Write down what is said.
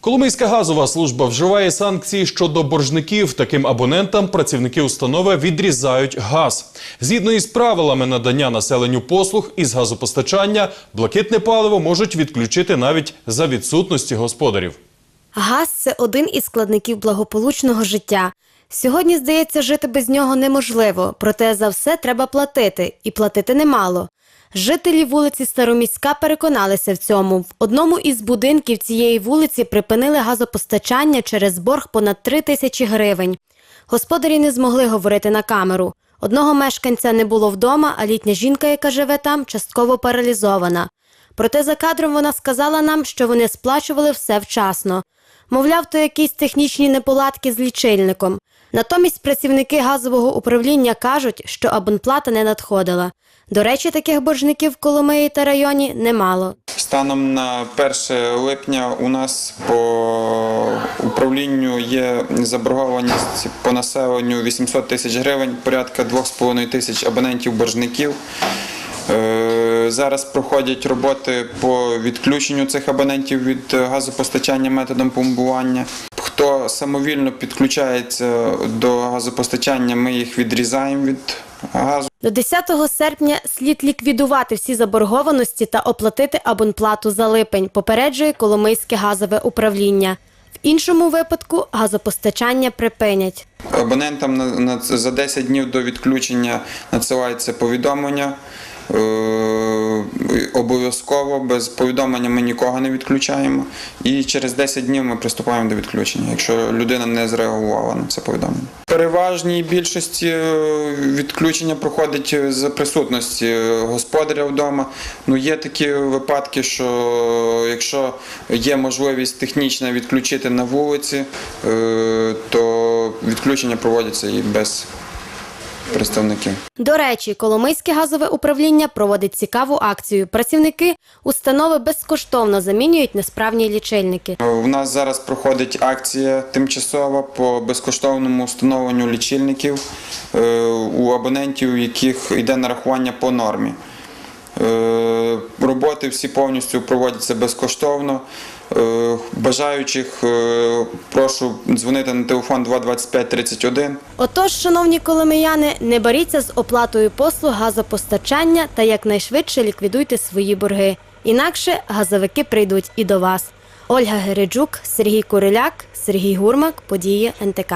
Коломийська газова служба вживає санкції щодо боржників. Таким абонентам працівники установи відрізають газ. Згідно із правилами надання населенню послуг із газопостачання, блакитне паливо можуть відключити навіть за відсутності господарів. Газ це один із складників благополучного життя. Сьогодні, здається, жити без нього неможливо, проте за все треба платити, і платити немало. Жителі вулиці Староміська переконалися в цьому. В одному із будинків цієї вулиці припинили газопостачання через борг понад 3 тисячі гривень. Господарі не змогли говорити на камеру. Одного мешканця не було вдома, а літня жінка, яка живе там, частково паралізована. Проте за кадром вона сказала нам, що вони сплачували все вчасно. Мовляв, то якісь технічні неполадки з лічильником. Натомість працівники газового управління кажуть, що абонплата не надходила. До речі, таких боржників в Коломиї та районі немало. Станом на 1 липня у нас по управлінню є заборгованість по населенню 800 тисяч гривень, порядка 2,5 тисяч абонентів-боржників. Е, Зараз проходять роботи по відключенню цих абонентів від газопостачання методом пломбування. Хто самовільно підключається до газопостачання, ми їх відрізаємо від газу. До 10 серпня слід ліквідувати всі заборгованості та оплатити абонплату за липень, попереджує Коломийське газове управління. В іншому випадку газопостачання припинять. Абонентам за 10 днів до відключення надсилається повідомлення. Е, обов'язково без повідомлення ми нікого не відключаємо. І через 10 днів ми приступаємо до відключення, якщо людина не зреагувала на це повідомлення. Переважній більшості е, відключення проходить за присутності господаря вдома. Ну є такі випадки, що якщо є можливість технічно відключити на вулиці, е, то відключення проводяться і без представників. До речі, Коломийське газове управління проводить цікаву акцію. Працівники установи безкоштовно замінюють несправні лічильники. У нас зараз проходить акція тимчасова по безкоштовному встановленню лічильників е, у абонентів, у яких йде нарахування по нормі. Е, Роботи всі повністю проводяться безкоштовно. Е, Бажаючих е, прошу дзвонити на телефон 225 31. Отож, шановні коломияни, не боріться з оплатою послуг газопостачання та якнайшвидше ліквідуйте свої борги. Інакше газовики прийдуть і до вас. Ольга Гереджук, Сергій Куриляк, Сергій Гурмак, події НТК.